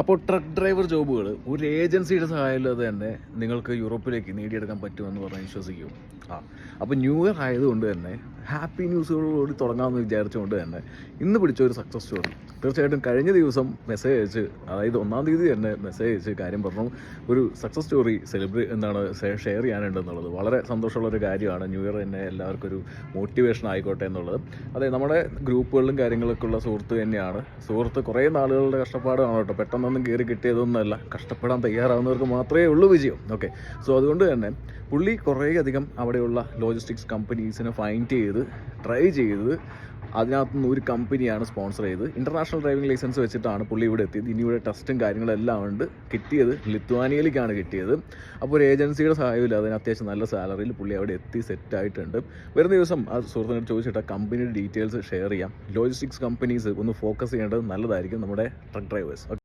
അപ്പോൾ truck driver ജോബുകൾ ഒരു ഏജൻസിയുടെ സഹായമില്ലാതെ തന്നെ നിങ്ങൾക്ക് യൂറോപ്പിലേക്ക് നേടിയെടുക്കാൻ പറ്റുമെന്ന് പറഞ്ഞ് വിശ്വസിക്കും. ആ അപ്പോൾ ന്യൂ ഇയർ ആയതുകൊണ്ട് തന്നെ ഹാപ്പി ന്യൂസുകളോട് തുടങ്ങാമെന്ന് വിചാരിച്ചുകൊണ്ട് തന്നെ ഇന്ന് പിടിച്ച ഒരു സക്സസ് സ്റ്റോറി തീർച്ചയായിട്ടും കഴിഞ്ഞ ദിവസം മെസ്സേജ് അയച്ച് അതായത് ഒന്നാം തീയതി തന്നെ മെസ്സേജ് അയച്ച് കാര്യം പറഞ്ഞു. ഒരു സക്സസ് സ്റ്റോറി സെലിബ്രേ എന്താണ് ഷെയർ ചെയ്യാനുണ്ടെന്നുള്ളത്. വളരെ സന്തോഷമുള്ള ഒരു കാര്യമാണ്. ന്യൂ ഇയർ തന്നെ എല്ലാവർക്കും ഒരു മോട്ടിവേഷൻ ആയിക്കോട്ടെ എന്നുള്ളത്. അതെ നമ്മുടെ ഗ്രൂപ്പുകളിലും കാര്യങ്ങളൊക്കെ ഉള്ള സുഹൃത്ത് തന്നെയാണ്. സുഹൃത്ത് കുറേ നാളുകളുടെ കഷ്ടപ്പാടാണ് കേട്ടോ. പെട്ടെന്നൊന്നും കയറി കിട്ടിയതൊന്നുമല്ല. കഷ്ടപ്പെടാൻ തയ്യാറാവുന്നവർക്ക് മാത്രമേ ഉള്ളൂ വിജയം. ഓക്കെ സോ അതുകൊണ്ട് തന്നെ പുള്ളി കുറേയധികം അവിടെയുള്ള ലോജിസ്റ്റിക്സ് കമ്പനീസിനെ ഫൈൻഡ് ചെയ്ത് ട്രൈ ചെയ്ത് അതിനകത്തുനിന്ന് ഒരു കമ്പനിയാണ് സ്പോൺസർ ചെയ്തത്. ഇന്റർനാഷണൽ ഡ്രൈവിംഗ് ലൈസൻസ് വെച്ചിട്ടാണ് പുള്ളി ഇവിടെ എത്തിയത്. ഇനി ഇവിടെ ടെസ്റ്റും കാര്യങ്ങളെല്ലാം ഉണ്ട്. കിട്ടിയത് ലിത്വാനിയയിലേക്കാണ് കിട്ടിയത്. അപ്പോൾ ഒരു ഏജൻസിയുടെ സഹായമില്ല അതിന് അത്യാവശ്യം നല്ല സാലറിയിൽ പുള്ളി അവിടെ എത്തി സെറ്റ് ആയിട്ടുണ്ട്. വരുന്ന ദിവസം ആ സുഹൃത്തിനോട് ചോദിച്ചിട്ട് ആ കമ്പനിയുടെ ഡീറ്റെയിൽസ് ഷെയർ ചെയ്യാം. ലോജിസ്റ്റിക്സ് കമ്പനീസ് ഒന്ന് ഫോക്കസ് ചെയ്യേണ്ടത് നല്ലതായിരിക്കും നമ്മുടെ ട്രക്ക് ഡ്രൈവേഴ്സ്